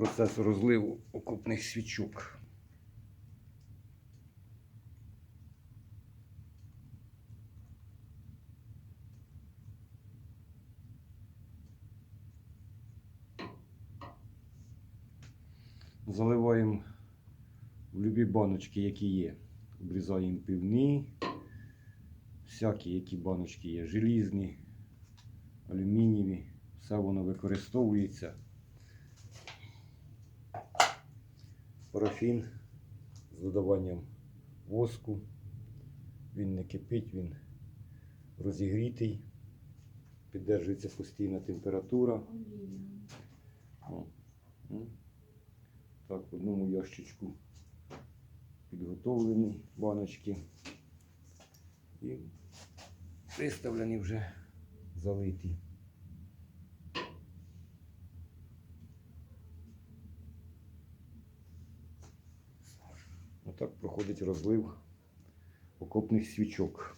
процес розливу окопних свічок. Заливаємо в любі баночки, які є. Обрізаємо півні, всякі, які баночки є, желізні, алюмінієві, все воно використовується. Парафін з додаванням воску. Він не кипить, він розігрітий, піддержується постійна температура. Так, в одному ящичку підготовлені баночки і виставлені вже залиті. Отак проходить розлив окопних свічок.